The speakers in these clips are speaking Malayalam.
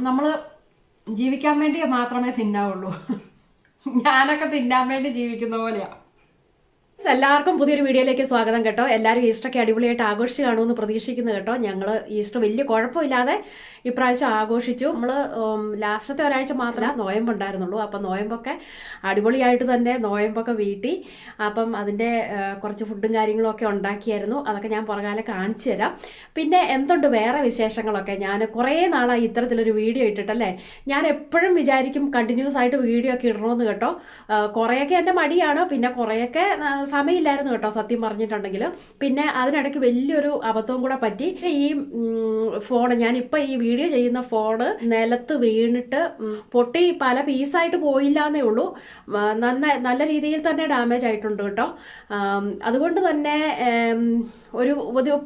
നമ്മൾ ജീവിക്കാൻ വേണ്ടി മാത്രമേ തിന്നാവുള്ളൂ. ഞാനൊക്കെ തിന്നാൻ വേണ്ടി ജീവിക്കുന്ന പോലെയാ. എല്ലാവർക്കും പുതിയൊരു വീഡിയോയിലേക്ക് സ്വാഗതം കേട്ടോ. എല്ലാവരും ഈസ്റ്ററൊക്കെ അടിപൊളിയായിട്ട് ആഘോഷിച്ച് കാണുമെന്ന് പ്രതീക്ഷിക്കുന്നു കേട്ടോ. ഞങ്ങൾ ഈസ്റ്റർ വലിയ കുഴപ്പമില്ലാതെ ഇപ്രാവശ്യം ആഘോഷിച്ചു. നമ്മൾ ലാസ്റ്റത്തെ ഒരാഴ്ച മാത്രമേ നോയമ്പുണ്ടായിരുന്നുള്ളൂ. അപ്പം നോയമ്പൊക്കെ അടിപൊളിയായിട്ട് തന്നെ നോയമ്പൊക്കെ വീട്ടി. അപ്പം അതിന്റെ കുറച്ച് ഫുഡും കാര്യങ്ങളൊക്കെ ഉണ്ടാക്കിയായിരുന്നു. അതൊക്കെ ഞാൻ പുറകാലെ കാണിച്ചു തരാം. പിന്നെ എന്തുണ്ട് വേറെ വിശേഷങ്ങളൊക്കെ? ഞാൻ കുറേ നാളായി ഇത്തരത്തിലൊരു വീഡിയോ ഇട്ടിട്ടല്ലേ? ഞാൻ എപ്പോഴും വിചാരിക്കും കണ്ടിന്യൂസ് ആയിട്ട് വീഡിയോ ഒക്കെ ഇടണമെന്ന് കേട്ടോ. കുറേയൊക്കെ എന്റെ മടിയാണ്. പിന്നെ കുറേയൊക്കെ സമയമില്ലായിരുന്നു കേട്ടോ സത്യം പറഞ്ഞിട്ടുണ്ടെങ്കിൽ പിന്നെ അതിനിടയ്ക്ക് വലിയൊരു അബദ്ധവും കൂടെ പറ്റി. ഈ ഫോൺ ഞാനിപ്പോൾ ഈ വീഡിയോ ചെയ്യുന്ന ഫോണ് നിലത്ത് വീണിട്ട് പൊട്ടി പല പീസായിട്ട് പോയില്ല എന്നേ ഉള്ളൂ നന്നായി നന്ന നല്ല രീതിയിൽ തന്നെ ഡാമേജ് ആയിട്ടുണ്ട് കേട്ടോ. അതുകൊണ്ട് തന്നെ ഒരു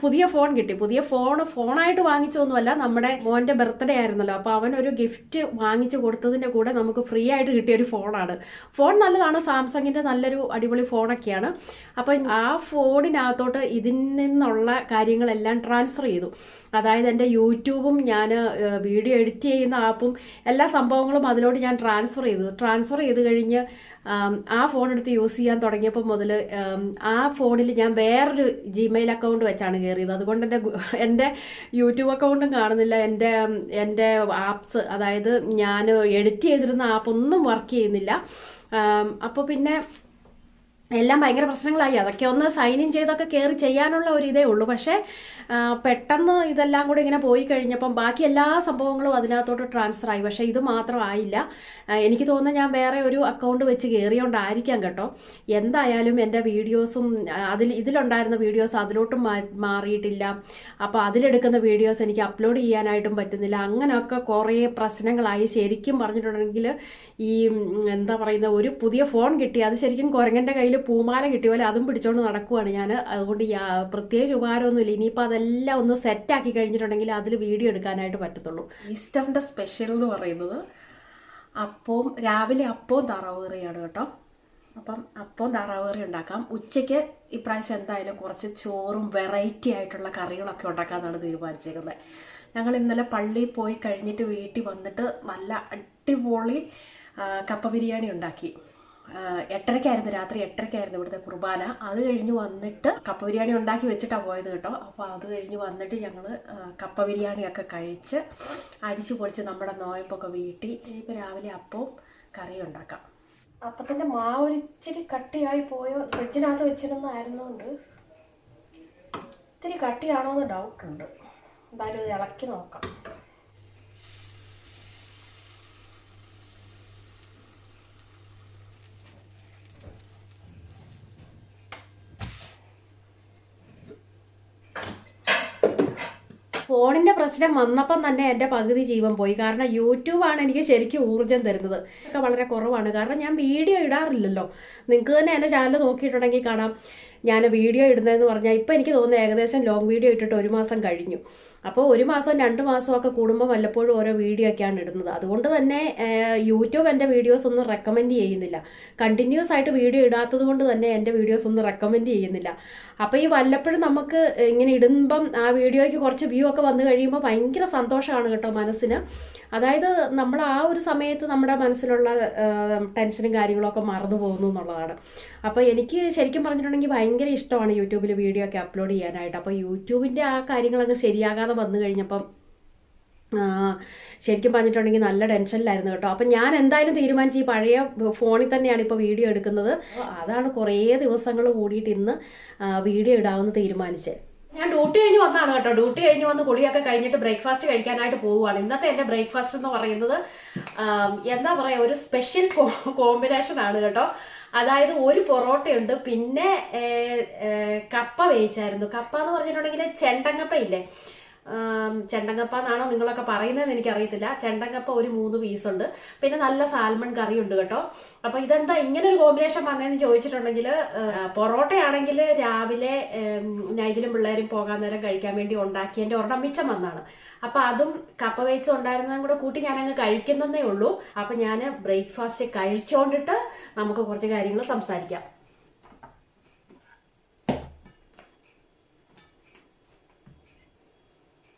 പുതിയ ഫോൺ കിട്ടി. പുതിയ ഫോൺ ഫോണായിട്ട് വാങ്ങിച്ചതൊന്നുമല്ല. നമ്മുടെ മോന്റെ ബർത്ത്ഡേ ആയിരുന്നല്ലോ. അപ്പോൾ അവൻ ഒരു ഗിഫ്റ്റ് വാങ്ങിച്ചു കൊടുത്തതിന്റെ കൂടെ നമുക്ക് ഫ്രീ ആയിട്ട് കിട്ടിയ ഒരു ഫോണാണ് ഫോൺ നല്ലതാണ്. സാംസങ്ങിന്റെ നല്ലൊരു അടിപൊളി ഫോണൊക്കെയാണ് അപ്പം ആ ഫോണിനകത്തോട്ട് ഇതിൽ നിന്നുള്ള കാര്യങ്ങളെല്ലാം ട്രാൻസ്ഫർ ചെയ്തു. അതായത് എന്റെ യൂട്യൂബും ഞാൻ വീഡിയോ എഡിറ്റ് ചെയ്യുന്ന ആപ്പും എല്ലാ സംഭവങ്ങളും അതിലോട്ട് ഞാൻ ട്രാൻസ്ഫർ ചെയ്തു. ട്രാൻസ്ഫർ ചെയ്ത് കഴിഞ്ഞ് ആ ഫോൺ എടുത്ത് യൂസ് ചെയ്യാൻ തുടങ്ങിയപ്പോൾ മുതൽ ആ ഫോണിൽ ഞാൻ വേറൊരു ജിമെയിൽ അക്കൗണ്ട് വെച്ചാണ് കയറിയത് അതുകൊണ്ട് എന്റെ എന്റെ യൂട്യൂബ് അക്കൗണ്ടും കാണുന്നില്ല. എന്റെ എന്റെ ആപ്സ് അതായത് ഞാൻ എഡിറ്റ് ചെയ്തിരുന്ന ആപ്പ് ഒന്നും വർക്ക് ചെയ്യുന്നില്ല. അപ്പോൾ പിന്നെ എല്ലാം ഭയങ്കര പ്രശ്നങ്ങളായി. അതൊക്കെ ഒന്ന് സൈൻ ഇൻ ചെയ്തൊക്കെ കയറി ചെയ്യാനുള്ള ഒരു ഇതേ ഉള്ളൂ. പക്ഷേ പെട്ടെന്ന് ഇതെല്ലാം കൂടി ഇങ്ങനെ പോയി കഴിഞ്ഞപ്പം ബാക്കി എല്ലാ സംഭവങ്ങളും അതിനകത്തോട്ട് ട്രാൻസ്ഫർ ആയി. പക്ഷേ ഇത് മാത്രം ആയില്ല. എനിക്ക് തോന്നുന്നത് ഞാൻ വേറെ ഒരു അക്കൗണ്ട് വെച്ച് കയറിയോണ്ടായിരിക്കാം കേട്ടോ. എന്തായാലും എന്റെ വീഡിയോസും അതിൽ ഇതിലുണ്ടായിരുന്ന വീഡിയോസ് അതിലോട്ടും മാറിയിട്ടില്ല. അപ്പോൾ അതിലെടുക്കുന്ന വീഡിയോസ് എനിക്ക് അപ്ലോഡ് ചെയ്യാനായിട്ടും പറ്റുന്നില്ല. അങ്ങനെയൊക്കെ കുറേ പ്രശ്നങ്ങളായി. ശരിക്കും പറഞ്ഞിട്ടുണ്ടെങ്കിൽ ഈ എന്താ പറയുന്ന ഒരു പുതിയ ഫോൺ കിട്ടി. അത് ശരിക്കും കുരങ്ങന്റെ കയ്യിൽ പൂമാല കിട്ടിയ പോലെ അതും പിടിച്ചോണ്ട് നടക്കുവാണ് ഞാൻ അതുകൊണ്ട് പ്രത്യേകിച്ച് ഉപകാരമൊന്നുമില്ല. ഇനിയിപ്പോൾ അതെല്ലാം ഒന്ന് സെറ്റ് ആക്കി കഴിഞ്ഞിട്ടുണ്ടെങ്കിൽ അതിൽ വീഡിയോ എടുക്കാനായിട്ട് പറ്റത്തുള്ളൂ. ഈസ്റ്ററിന്റെ സ്പെഷ്യൽ എന്ന് പറയുന്നത് അപ്പവും രാവിലെ അപ്പവും താറാവ് കറിയാണ് കേട്ടോ. അപ്പം അപ്പവും താറാവ് കറി ഉണ്ടാക്കാം. ഉച്ചയ്ക്ക് ഇപ്രാവശ്യം എന്തായാലും കുറച്ച് ചോറും വെറൈറ്റി ആയിട്ടുള്ള കറികളൊക്കെ ഉണ്ടാക്കാമെന്നാണ് തീരുമാനിച്ചേക്കുന്നത്. ഞങ്ങൾ ഇന്നലെ പള്ളിയിൽ പോയി കഴിഞ്ഞിട്ട് വീട്ടിൽ വന്നിട്ട് നല്ല അടിപൊളി കപ്പ ബിരിയാണി ഉണ്ടാക്കി. എട്ടരയ്ക്കായിരുന്നു രാത്രി എട്ടരയ്ക്കായിരുന്നു ഇവിടുത്തെ കുർബാന. അത് കഴിഞ്ഞ് വന്നിട്ട് കപ്പ ബിരിയാണി ഉണ്ടാക്കി വെച്ചിട്ടാണ് പോയത് കേട്ടോ. അപ്പോൾ അത് കഴിഞ്ഞ് വന്നിട്ട് ഞങ്ങൾ കപ്പ ബിരിയാണിയൊക്കെ കഴിച്ച് അടിച്ചു പൊളിച്ച് നമ്മുടെ നോയപ്പൊക്കെ വീട്ടി ഇനിയിപ്പോൾ രാവിലെ അപ്പവും കറിയും ഉണ്ടാക്കാം. അപ്പത്തിന്റെ മാവ് ഇച്ചിരി കട്ടിയായി പോയോ? ഫ്രിഡ്ജിനകത്ത് വെച്ചിരുന്നായിരുന്നുകൊണ്ട് ഇത്തിരി കട്ടിയാണോ എന്ന് ഡൗട്ടുണ്ട് എന്തായാലും ഇളക്കി നോക്കാം. ഫോണിന്റെ പ്രശ്നം വന്നപ്പം തന്നെ എന്റെ പകുതി ജീവൻ പോയി. കാരണം യൂട്യൂബാണ് എനിക്ക് ശരിക്കും ഊർജം തരുന്നത്. ഒക്കെ വളരെ കുറവാണ്. കാരണം ഞാൻ വീഡിയോ ഇടാറില്ലല്ലോ. നിങ്ങൾക്ക് തന്നെ എന്റെ ചാനൽ നോക്കിയിട്ടുണ്ടെങ്കിൽ കാണാം. ഞാൻ വീഡിയോ ഇടുന്നതെന്ന് പറഞ്ഞാൽ ഇപ്പം എനിക്ക് തോന്നുന്നു ഏകദേശം ലോങ് വീഡിയോ ഇട്ടിട്ട് ഒരു മാസം കഴിഞ്ഞു. അപ്പോൾ ഒരു മാസം രണ്ട് മാസമൊക്കെ കൂടുമ്പോൾ വല്ലപ്പോഴും ഓരോ വീഡിയോ ഒക്കെയാണ് ഇടുന്നത്. അതുകൊണ്ട് തന്നെ യൂട്യൂബ് എന്റെ വീഡിയോസ് ഒന്നും റെക്കമെൻഡ് ചെയ്യുന്നില്ല. കണ്ടിന്യൂസ് ആയിട്ട് വീഡിയോ ഇടാത്തത് കൊണ്ട് തന്നെ എന്റെ വീഡിയോസ് ഒന്നും റെക്കമെൻഡ് ചെയ്യുന്നില്ല. അപ്പോൾ ഈ വല്ലപ്പോഴും നമുക്ക് ഇങ്ങനെ ഇടുമ്പം ആ വീഡിയോയ്ക്ക് കുറച്ച് വ്യൂ ഒക്കെ വന്നു കഴിയുമ്പോൾ ഭയങ്കര സന്തോഷമാണ് കേട്ടോ മനസ്സിന്. അതായത് നമ്മൾ ആ ഒരു സമയത്ത് നമ്മുടെ മനസ്സിലുള്ള ടെൻഷനും കാര്യങ്ങളൊക്കെ മറന്നു പോകുന്നു എന്നുള്ളതാണ്. അപ്പോൾ എനിക്ക് ശരിക്കും പറഞ്ഞിട്ടുണ്ടെങ്കിൽ ഭയങ്കര ഇഷ്ടമാണ് യൂട്യൂബിൽ വീഡിയോ ഒക്കെ അപ്ലോഡ് ചെയ്യാനായിട്ട്. അപ്പോൾ യൂട്യൂബിന്റെ ആ കാര്യങ്ങളൊക്കെ ശരിയാകാതെ വന്നു കഴിഞ്ഞപ്പം ശരിക്കും പറഞ്ഞിട്ടുണ്ടെങ്കിൽ നല്ല ടെൻഷനിലായിരുന്നു കേട്ടോ. അപ്പം ഞാൻ എന്തായാലും തീരുമാനിച്ചു ഈ പഴയ ഫോണിൽ തന്നെയാണ് ഇപ്പോൾ വീഡിയോ എടുക്കുന്നത്. അതാണ് കുറേ ദിവസങ്ങൾ കൂടിയിട്ട് ഇന്ന് വീഡിയോ ഇടാമെന്ന് തീരുമാനിച്ചത്. ഞാൻ ഡ്യൂട്ടി കഴിഞ്ഞ് വന്നാണ് കേട്ടോ. ഡ്യൂട്ടി കഴിഞ്ഞ് വന്ന് കുളിയൊക്കെ കഴിഞ്ഞിട്ട് ബ്രേക്ക്ഫാസ്റ്റ് കഴിക്കാനായിട്ട് പോവുകയാണ്. ഇന്നത്തെ എന്റെ ബ്രേക്ക്ഫാസ്റ്റ് എന്ന് പറയുന്നത് എന്താ പറയാ ഒരു സ്പെഷ്യൽ കോമ്പിനേഷൻ ആണ് കേട്ടോ. അതായത് ഒരു പൊറോട്ടയുണ്ട് പിന്നെ കപ്പ വേവിച്ചായിരുന്നു. കപ്പ എന്ന് പറഞ്ഞിട്ടുണ്ടെങ്കിൽ ചെണ്ടങ്ങപ്പ ഇല്ലേ? ആം, ചെണ്ടങ്ങപ്പ എന്നാണോ നിങ്ങളൊക്കെ പറയുന്നതെന്ന് എനിക്കറിയത്തില്ല. ചെണ്ടങ്കപ്പ ഒരു മൂന്ന് പീസ് ഉണ്ട്. പിന്നെ നല്ല സാൽമൺ കറി ഉണ്ട് കേട്ടോ. അപ്പൊ ഇതെന്താ ഇങ്ങനെ ഒരു കോമ്പിനേഷൻ വന്നതെന്ന് ചോദിച്ചിട്ടുണ്ടെങ്കിൽ പൊറോട്ടയാണെങ്കിൽ രാവിലെ നൈജിലും പിള്ളേരും പോകാൻ നേരം കഴിക്കാൻ വേണ്ടി ഉണ്ടാക്കിയതിന്റെ ഒരെണ്ണം മിച്ചം വന്നാണ്. അപ്പൊ അതും കപ്പ വേവിച്ച് ഉണ്ടായിരുന്നതും കൂടെ കൂട്ടി ഞാൻ അങ്ങ് കഴിക്കുന്നതേ ഉള്ളൂ. അപ്പൊ ഞാൻ ബ്രേക്ക്ഫാസ്റ്റ് കഴിച്ചോണ്ടിട്ട് നമുക്ക് കുറച്ച് കാര്യങ്ങൾ സംസാരിക്കാം.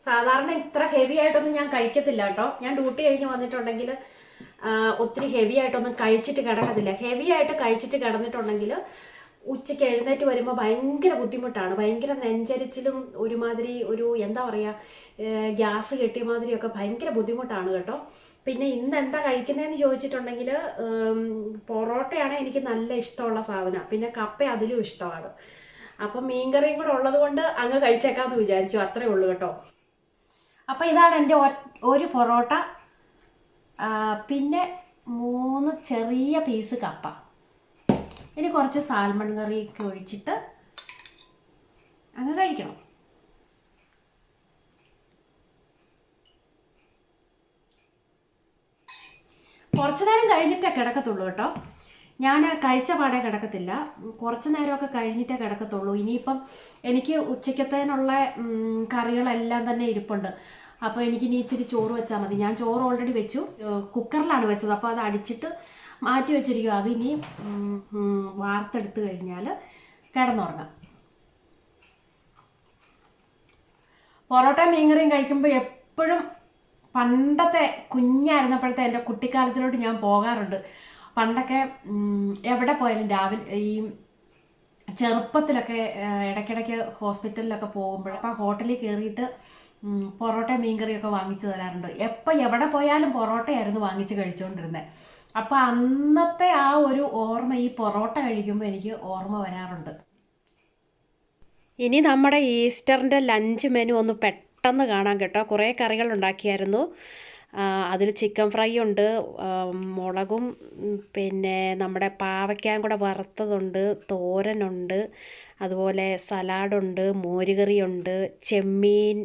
സാധാരണ ഇത്ര ഹെവി ആയിട്ടൊന്നും ഞാൻ കഴിക്കത്തില്ല കേട്ടോ. ഞാൻ ഡ്യൂട്ടി കഴിഞ്ഞ് വന്നിട്ടുണ്ടെങ്കിൽ ഒത്തിരി ഹെവി ആയിട്ടൊന്നും കഴിച്ചിട്ട് കിടക്കത്തില്ല. ഹെവി ആയിട്ട് കഴിച്ചിട്ട് കിടന്നിട്ടുണ്ടെങ്കിൽ ഉച്ചയ്ക്ക് എഴുന്നേറ്റ് വരുമ്പോൾ ഭയങ്കര ബുദ്ധിമുട്ടാണ്. ഭയങ്കര നെഞ്ചരിച്ചിലും ഒരുമാതിരി ഒരു എന്താ പറയുക ഗ്യാസ് കെട്ടിയ മാതിരിയൊക്കെ ഭയങ്കര ബുദ്ധിമുട്ടാണ് കേട്ടോ. പിന്നെ ഇന്ന് എന്താ കഴിക്കുന്നതെന്ന് ചോദിച്ചിട്ടുണ്ടെങ്കിൽ പൊറോട്ടയാണ് എനിക്ക് നല്ല ഇഷ്ടമുള്ള സാധനം. പിന്നെ കപ്പ അതിലും ഇഷ്ടമാണ്. അപ്പം മീൻകറിയും കൂടെ ഉള്ളത് കൊണ്ട് അങ്ങ് കഴിച്ചേക്കാമെന്ന് വിചാരിച്ചു. അത്രേ ഉള്ളൂ കേട്ടോ. അപ്പം ഇതാണ് എന്റെ ഒരു പൊറോട്ട. പിന്നെ മൂന്ന് ചെറിയ പീസ് കപ്പ. ഇനി കുറച്ച് സാൽമൺ കറിയൊക്കെ ഒഴിച്ചിട്ട് അങ്ങ് കഴിക്കണം. കുറച്ചു നേരം കഴിഞ്ഞിട്ടേ കിടക്കത്തുള്ളൂ കേട്ടോ. ഞാൻ കഴിച്ച പാടെ കിടക്കത്തില്ല. കുറച്ച് നേരമൊക്കെ കഴിഞ്ഞിട്ടേ കിടക്കത്തുള്ളൂ. ഇനിയിപ്പം എനിക്ക് ഉച്ചയ്ക്കത്തേനുള്ള കറികളെല്ലാം തന്നെ ഇരിപ്പുണ്ട്. അപ്പോൾ എനിക്ക് ഇനി ഇച്ചിരി ചോറ് വെച്ചാൽ മതി. ഞാൻ ചോറ് ഓൾറെഡി വെച്ചു. കുക്കറിലാണ് വെച്ചത്. അപ്പോൾ അത് അടിച്ചിട്ട് മാറ്റി വെച്ചിരിക്കും അതിനി വാർത്തെടുത്ത് കഴിഞ്ഞാൽ കിടന്നുറങ്ങാം. പൊറോട്ട മീൻകറിയും കഴിക്കുമ്പോൾ എപ്പോഴും പണ്ടത്തെ കുഞ്ഞായിരുന്നപ്പോഴത്തെ എന്റെ കുട്ടിക്കാലത്തിലോട്ട് ഞാൻ പോകാറുണ്ട്. പണ്ടൊക്കെ എവിടെ പോയാലും രാവിലെ ഈ ചെറുപ്പത്തിലൊക്കെ ഇടയ്ക്കിടയ്ക്ക് ഹോസ്പിറ്റലിലൊക്കെ പോകുമ്പോൾ അപ്പം ഹോട്ടലിൽ കയറിയിട്ട് പൊറോട്ട മീൻകറിയൊക്കെ വാങ്ങിച്ചു തരാറുണ്ട്. എപ്പോൾ എവിടെ പോയാലും പൊറോട്ടയായിരുന്നു വാങ്ങിച്ച് കഴിച്ചുകൊണ്ടിരുന്നത് അപ്പം അന്നത്തെ ആ ഒരു ഓർമ്മ ഈ പൊറോട്ട കഴിക്കുമ്പോൾ എനിക്ക് ഓർമ്മ വരാറുണ്ട്. ഇനി നമ്മുടെ ഈസ്റ്ററിന്റെ ലഞ്ച് മെനു ഒന്ന് പെട്ടെന്ന് കാണാം കേട്ടോ. കുറേ കറികൾ ഉണ്ടാക്കിയായിരുന്നു. അതിൽ ചിക്കൻ ഫ്രൈ ഉണ്ട്. മുളകും പിന്നെ നമ്മുടെ പാവയ്ക്കാൻ കൂടെ വറുത്തതുണ്ട് തോരനുണ്ട് അതുപോലെ സലാഡുണ്ട് മോരുകറിയുണ്ട് ചെമ്മീൻ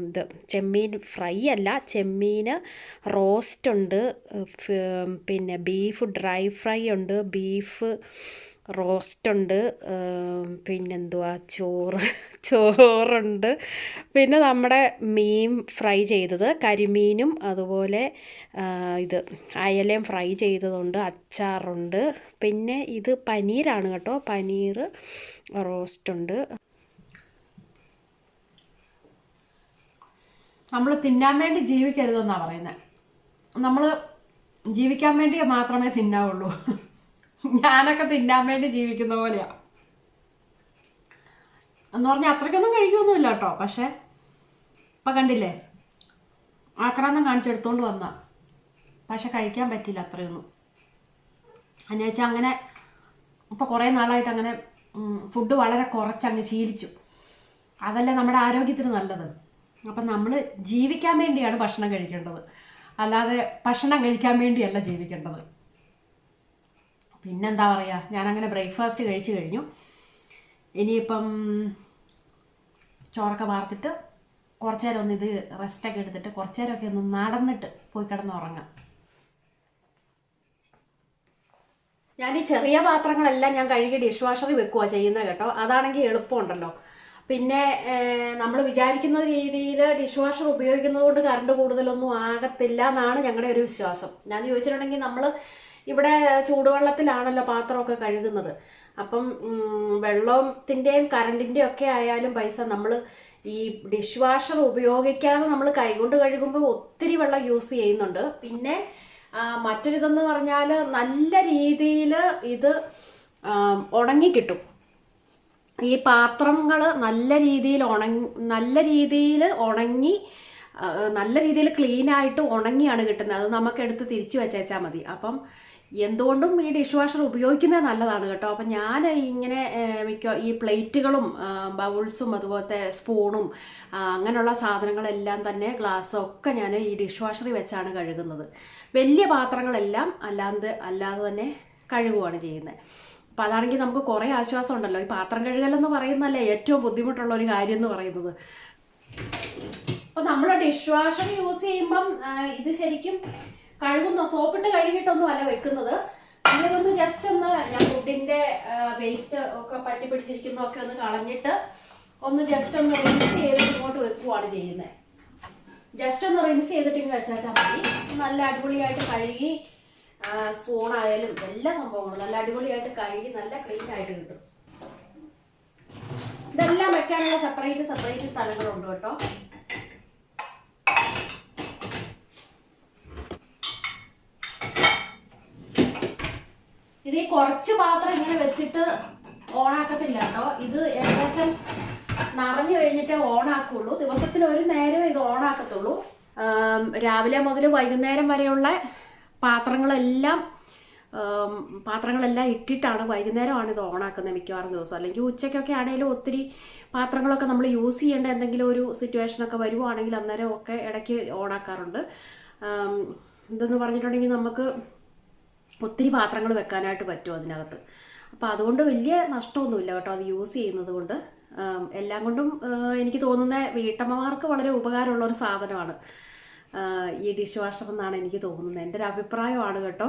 ഇത് ചെമ്മീൻ ഫ്രൈ അല്ല ചെമ്മീൻ റോസ്റ്റ് ഉണ്ട് പിന്നെ ബീഫ് ഡ്രൈ ഫ്രൈ ഉണ്ട് ബീഫ് റോസ്റ്റ് ഉണ്ട് പിന്നെന്തുവാ? ചോറ് ചോറുണ്ട്. പിന്നെ നമ്മുടെ മീൻ ഫ്രൈ ചെയ്തത് കരിമീനും അതുപോലെ ഇത് അയലയും ഫ്രൈ ചെയ്തതുണ്ട് അച്ചാറുണ്ട്. പിന്നെ ഇത് പനീരാണ് കേട്ടോ. പനീർ റോസ്റ്റ് ഉണ്ട് നമ്മൾ തിന്നാൻ വേണ്ടി ജീവിക്കരുതെന്നാണ് പറയുന്നത് നമ്മൾ ജീവിക്കാൻ വേണ്ടി മാത്രമേ തിന്നാവുള്ളൂ. ഞാനൊക്കെ തിന്നാൻ വേണ്ടി ജീവിക്കുന്ന പോലെയാ. എന്ന് പറഞ്ഞാൽ അത്രയ്ക്കൊന്നും കഴിക്കൊന്നുമില്ല കേട്ടോ. പക്ഷെ ഇപ്പം കണ്ടില്ലേ? ആക്രാന്തം കാണിച്ചെടുത്തോണ്ട് വന്ന. പക്ഷെ കഴിക്കാൻ പറ്റില്ല അത്രയൊന്നും. എന്നുവെച്ചാൽ അങ്ങനെ ഇപ്പോൾ കുറേ നാളായിട്ട് അങ്ങനെ ഫുഡ് വളരെ കുറച്ചങ്ങ് ശീലിച്ചു. അതല്ലേ നമ്മുടെ ആരോഗ്യത്തിന് നല്ലത്. അപ്പം നമ്മൾ ജീവിക്കാൻ വേണ്ടിയാണ് ഭക്ഷണം കഴിക്കേണ്ടത്. അല്ലാതെ ഭക്ഷണം കഴിക്കാൻ വേണ്ടിയല്ല ജീവിക്കേണ്ടത്. പിന്നെന്താ പറയുക ഞാനങ്ങനെ ബ്രേക്ക്ഫാസ്റ്റ് കഴിച്ചു കഴിഞ്ഞു. ഇനിയിപ്പം ചോറൊക്കെ വാർത്തിട്ട് കുറച്ച് നേരം ഒന്ന് ഇത് റെസ്റ്റൊക്കെ എടുത്തിട്ട് കുറച്ച് നേരമൊക്കെ ഒന്ന് നടന്നിട്ട് പോയി കിടന്ന് ഉറങ്ങാം ഞാൻ ഈ ചെറിയ പാത്രങ്ങളെല്ലാം ഞാൻ കഴുകി ഡിഷ് വാഷറിൽ വെക്കുക ചെയ്യുന്നത് കേട്ടോ. അതാണെങ്കിൽ എളുപ്പമുണ്ടല്ലോ. പിന്നെ നമ്മൾ വിചാരിക്കുന്ന രീതിയിൽ ഡിഷ് വാഷർ ഉപയോഗിക്കുന്നത് കൊണ്ട് കറണ്ട് കൂടുതലൊന്നും ആകത്തില്ല എന്നാണ് ഞങ്ങളുടെ ഒരു വിശ്വാസം. ഞാൻ ചോദിച്ചിട്ടുണ്ടെങ്കിൽ നമ്മൾ ഇവിടെ ചൂടുവെള്ളത്തിലാണല്ലോ പാത്രമൊക്കെ കഴുകുന്നത്. അപ്പം വെള്ളത്തിന്റെയും കറണ്ടിന്റെയും ഒക്കെ ആയാലും പൈസ നമ്മൾ ഈ ഡിഷ് വാഷർ ഉപയോഗിക്കാതെ നമ്മൾ കൈകൊണ്ട് കഴുകുമ്പോൾ ഒത്തിരി വെള്ളം യൂസ് ചെയ്യുന്നുണ്ട്. പിന്നെ മറ്റൊരിതെന്ന് പറഞ്ഞാൽ നല്ല രീതിയിൽ ഇത് ഉണങ്ങിക്കിട്ടും. ഈ പാത്രങ്ങൾ നല്ല രീതിയിൽ ഉണങ്ങി നല്ല രീതിയിൽ ഉണങ്ങി നല്ല രീതിയിൽ ക്ലീൻ ആയിട്ട് ഉണങ്ങിയാണ് കിട്ടുന്നത്. അത് നമുക്ക് എടുത്ത് തിരിച്ചു വെച്ചേച്ചാൽ മതി. അപ്പം എന്തുകൊണ്ടും ഈ ഡിഷ് വാഷർ ഉപയോഗിക്കുന്നത് നല്ലതാണ് കേട്ടോ. അപ്പം ഞാൻ ഇങ്ങനെ മിക്ക ഈ പ്ലേറ്റുകളും ബൗൾസും അതുപോലത്തെ സ്പൂണും അങ്ങനെയുള്ള സാധനങ്ങളെല്ലാം തന്നെ ഗ്ലാസ്സും ഒക്കെ ഞാൻ ഈ ഡിഷ് വാഷറിൽ വെച്ചാണ് കഴുകുന്നത്. വലിയ പാത്രങ്ങളെല്ലാം അല്ലാതെ അല്ലാതെ തന്നെ കഴുകുകയാണ് ചെയ്യുന്നത്. അപ്പം അതാണെങ്കിൽ നമുക്ക് കുറേ ആശ്വാസം ഉണ്ടല്ലോ. ഈ പാത്രം കഴുകലെന്ന് പറയുന്നതല്ലേ ഏറ്റവും ബുദ്ധിമുട്ടുള്ള ഒരു കാര്യം എന്ന് പറയുന്നത് അപ്പോൾ നമ്മൾ ഡിഷ് വാഷർ യൂസ് ചെയ്യുമ്പം ഇത് ശരിക്കും കഴുകുന്ന സോപ്പിട്ട് കഴുകിയിട്ടൊന്നും അല്ല വെക്കുന്നത്. ഇതൊന്ന് ജസ്റ്റ് ഒന്ന് ഞാൻ ഫുഡിന്റെ വേസ്റ്റ് ഒക്കെ പറ്റി പിടിച്ചിരിക്കുന്നതൊക്കെ ഒന്ന് കളഞ്ഞിട്ട് ഒന്ന് ജസ്റ്റ് ഒന്ന് റിൻസ് ചെയ്ത് ഇങ്ങോട്ട് വെക്കുവാണ് ചെയ്യുന്നത് ജസ്റ്റ് ഒന്ന് റിൻസ് ചെയ്തിട്ട് ഇങ്ങനെ വെച്ചാൽ മതി. നല്ല അടിപൊളിയായിട്ട് കഴുകി സ്പൂൺ ആയാലും എല്ലാ സംഭവങ്ങളും നല്ല അടിപൊളിയായിട്ട് കഴുകി നല്ല ക്ലീൻ ആയിട്ട് കിട്ടും. ഇതെല്ലാം വെക്കാനുള്ള സെപ്പറേറ്റ് സെപ്പറേറ്റ് സ്ഥലങ്ങളുണ്ട് കേട്ടോ. ഇത് കുറച്ച് പാത്രം ഇങ്ങനെ വെച്ചിട്ട് ഓണാക്കത്തില്ല കേട്ടോ. ഇത് ഏകദേശം നിറഞ്ഞു കഴിഞ്ഞിട്ടേ ഓണാക്കുള്ളൂ. ദിവസത്തിൽ ഒരു നേരം ഇത് ഓണാക്കത്തുള്ളൂ. രാവിലെ മുതൽ വൈകുന്നേരം വരെയുള്ള പാത്രങ്ങളെല്ലാം പാത്രങ്ങളെല്ലാം ഇട്ടിട്ടാണ് വൈകുന്നേരമാണ് ഇത് ഓണാക്കുന്നത് മിക്കവാറും ദിവസം അല്ലെങ്കിൽ ഉച്ചയ്ക്കൊക്കെ ആണെങ്കിലും ഒത്തിരി പാത്രങ്ങളൊക്കെ നമ്മൾ യൂസ് ചെയ്യേണ്ട എന്തെങ്കിലും ഒരു സിറ്റുവേഷനൊക്കെ വരുവാണെങ്കിൽ അന്നേരം ഒക്കെ ഇടയ്ക്ക് ഓണാക്കാറുണ്ട്. ഇതെന്ന് പറഞ്ഞിട്ടുണ്ടെങ്കിൽ നമുക്ക് ഒത്തിരി പാത്രങ്ങൾ വെക്കാനായിട്ട് പറ്റും അതിനകത്ത്. അപ്പോൾ അതുകൊണ്ട് വലിയ നഷ്ടമൊന്നുമില്ല കേട്ടോ അത് യൂസ് ചെയ്യുന്നത് കൊണ്ട്. എല്ലാം കൊണ്ടും എനിക്ക് തോന്നുന്ന വീട്ടമ്മമാർക്ക് വളരെ ഉപകാരമുള്ള ഒരു സാധനമാണ്. ഈ ഡിഷ് വാഷർ എന്നാണ് എനിക്ക് തോന്നുന്നത്. എന്റെ ഒരു അഭിപ്രായമാണ് കേട്ടോ.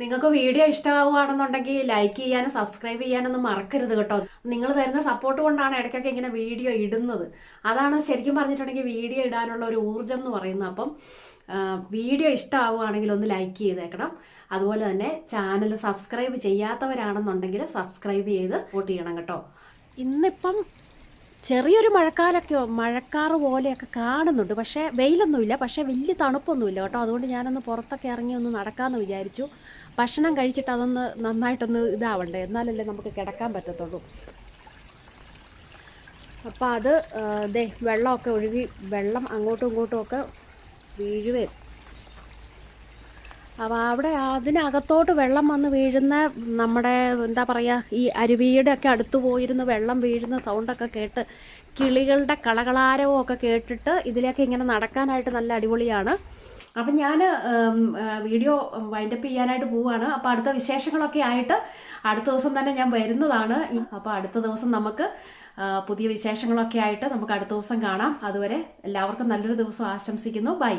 നിങ്ങൾക്ക് വീഡിയോ ഇഷ്ടമാവുകയാണെന്നുണ്ടെങ്കിൽ ലൈക്ക് ചെയ്യാനും സബ്സ്ക്രൈബ് ചെയ്യാനൊന്നും മറക്കരുത് കേട്ടോ. നിങ്ങൾ തരുന്ന സപ്പോർട്ട് കൊണ്ടാണ് ഇടയ്ക്കൊക്കെ ഇങ്ങനെ വീഡിയോ ഇടുന്നത്. അതാണ് ശരിക്കും പറഞ്ഞിട്ടുണ്ടെങ്കിൽ വീഡിയോ ഇടാനുള്ള ഒരു ഊർജം എന്ന് പറയുന്നത്. അപ്പം വീഡിയോ ഇഷ്ടമാവുകയാണെങ്കിൽ ഒന്ന് ലൈക്ക് ചെയ്തേക്കണം. അതുപോലെ തന്നെ ചാനൽ സബ്സ്ക്രൈബ് ചെയ്യാത്തവരാണെന്നുണ്ടെങ്കിൽ സബ്സ്ക്രൈബ് ചെയ്ത് വോട്ട് ചെയ്യണം കേട്ടോ. ഇന്നിപ്പം ചെറിയൊരു മഴക്കാലൊക്കെ മഴക്കാറ് പോലെയൊക്കെ കാണുന്നുണ്ട്. പക്ഷേ വെയിലൊന്നുമില്ല. പക്ഷേ വലിയ തണുപ്പൊന്നുമില്ല കേട്ടോ. അതുകൊണ്ട് ഞാനൊന്ന് പുറത്തൊക്കെ ഇറങ്ങി ഒന്ന് നടക്കാമെന്ന് വിചാരിച്ചു. ഭക്ഷണം കഴിച്ചിട്ട് അതൊന്ന് നന്നായിട്ടൊന്ന് ഇതാവണ്ടേ. എന്നാലല്ലേ നമുക്ക് കിടക്കാൻ പറ്റത്തുള്ളൂ. അപ്പോൾ അത് ദേ വെള്ളമൊക്കെ ഒഴുകി വെള്ളം അങ്ങോട്ടും ഇങ്ങോട്ടും ഒക്കെ വീഴുകയും അപ്പോൾ അവിടെ അതിനകത്തോട്ട് വെള്ളം വന്ന് വീഴുന്ന നമ്മുടെ എന്താ പറയുക ഈ അരുവിയുടെ ഒക്കെ അടുത്ത് പോയിരുന്ന് വെള്ളം വീഴുന്ന സൗണ്ടൊക്കെ കേട്ട് കിളികളുടെ കളകളാരവും ഒക്കെ കേട്ടിട്ട് ഇതിലേക്ക് ഇങ്ങനെ നടക്കാനായിട്ട് നല്ല അടിപൊളിയാണ്. അപ്പം ഞാൻ വീഡിയോ വൈൻഡപ്പ് ചെയ്യാനായിട്ട് പോവുകയാണ് അപ്പോൾ അടുത്ത വിശേഷങ്ങളൊക്കെ ആയിട്ട് അടുത്ത ദിവസം തന്നെ ഞാൻ വരുന്നതാണ്. അപ്പോൾ അടുത്ത ദിവസം നമുക്ക് പുതിയ വിശേഷങ്ങളൊക്കെ ആയിട്ട് നമുക്ക് അടുത്ത ദിവസം കാണാം. അതുവരെ എല്ലാവർക്കും നല്ലൊരു ദിവസം ആശംസിക്കുന്നു. ബൈ